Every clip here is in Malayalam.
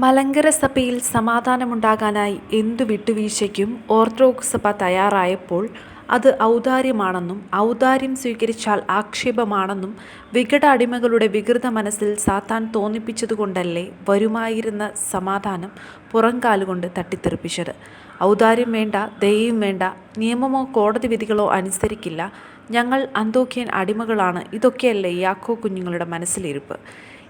മലങ്കര സഭയിൽ സമാധാനമുണ്ടാകാനായി എന്തു വിട്ടുവീഴ്ചയ്ക്കും ഓർത്തഡോക്സ് സഭ തയ്യാറായപ്പോൾ അത് ഔദാര്യമാണെന്നും ഔദാര്യം സ്വീകരിച്ചാൽ ആക്ഷേപമാണെന്നും വികട അടിമകളുടെ വികൃത മനസ്സിൽ സാത്താൻ തോന്നിപ്പിച്ചതുകൊണ്ടല്ലേ വരുമായിരുന്ന സമാധാനം പുറംകാലുകൊണ്ട് തട്ടിത്തെറിപ്പിച്ചത്? ഔദാര്യം വേണ്ട ദയയും വേണ്ട നിയമമോ കോടതി വിധികളോ അനുസരിക്കില്ല. ഞങ്ങൾ അന്തോക്കിയൻ അടിമകളാണ്. ഇതൊക്കെയല്ലേ യാക്കോ കുഞ്ഞുങ്ങളുടെ മനസ്സിലിരിപ്പ്.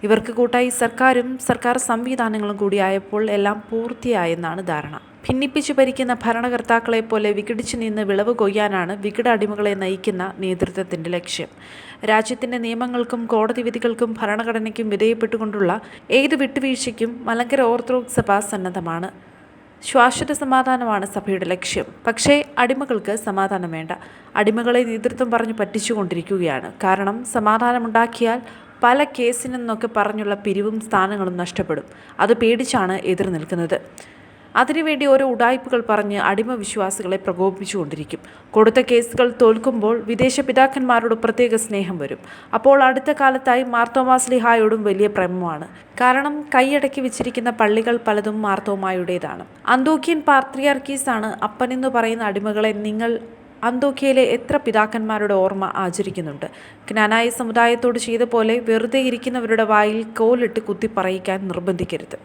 ഇവർക്ക് കൂട്ടായി സർക്കാരും സർക്കാർ സംവിധാനങ്ങളും കൂടിയായപ്പോൾ എല്ലാം പൂർത്തിയായെന്നാണ് ധാരണ. ഭിന്നിപ്പിച്ചു ഭരിക്കുന്ന ഭരണകർത്താക്കളെപ്പോലെ വിഘടിച്ചു നിന്ന് വിളവ് കൊയ്യാനാണ് വികട അടിമകളെ നയിക്കുന്ന നേതൃത്വത്തിന്റെ ലക്ഷ്യം. രാജ്യത്തിന്റെ നിയമങ്ങൾക്കും കോടതി വിധികൾക്കും ഭരണഘടനയ്ക്കും വിധേയപ്പെട്ടുകൊണ്ടുള്ള ഏത് വിട്ടുവീഴ്ചയ്ക്കും മലങ്കര ഓർത്തഡോക്സ് സഭ സന്നദ്ധമാണ്. ശാശ്വത സമാധാനമാണ് സഭയുടെ ലക്ഷ്യം. പക്ഷേ അടിമകൾക്ക് സമാധാനം വേണ്ട. അടിമകളെ നേതൃത്വം പറഞ്ഞു പറ്റിച്ചുകൊണ്ടിരിക്കുകയാണ്. കാരണം സമാധാനമുണ്ടാക്കിയാൽ പല കേസിനെന്നൊക്കെ പറഞ്ഞുള്ള പിരിവും സ്ഥാനങ്ങളും നഷ്ടപ്പെടും. അത് പേടിച്ചാണ് എതിർ നിൽക്കുന്നത് അതിനുവേണ്ടി ഓരോ ഉടായ്പകൾ പറഞ്ഞ് അടിമ വിശ്വാസികളെ പ്രകോപിപ്പിച്ചുകൊണ്ടിരിക്കും. കൊടുത്ത കേസുകൾ തോൽക്കുമ്പോൾ വിദേശ പിതാക്കന്മാരോട് പ്രത്യേക സ്നേഹം വരും. അപ്പോൾ അടുത്ത കാലത്തായി മാർത്തോമാസ്ലിഹായോടും വലിയ പ്രേമമാണ്. കാരണം കൈയടക്കി വെച്ചിരിക്കുന്ന പള്ളികൾ പലതും മാർത്തോമായുടേതാണ്. അന്തോക്യൻ ആണ് അപ്പനെന്ന് പറയുന്ന അടിമകളെ നിങ്ങൾ അന്തോക്കിയയിലെ എത്ര പിതാക്കന്മാരുടെ ഓർമ്മ ആചരിക്കുന്നുണ്ട്. ജ്ഞാനായ സമുദായത്തോട് ചെയ്ത പോലെ വെറുതെ ഇരിക്കുന്നവരുടെ വായിൽ കോലിട്ട് കുത്തി പറയിക്കാൻ നിർബന്ധിക്കരുത്.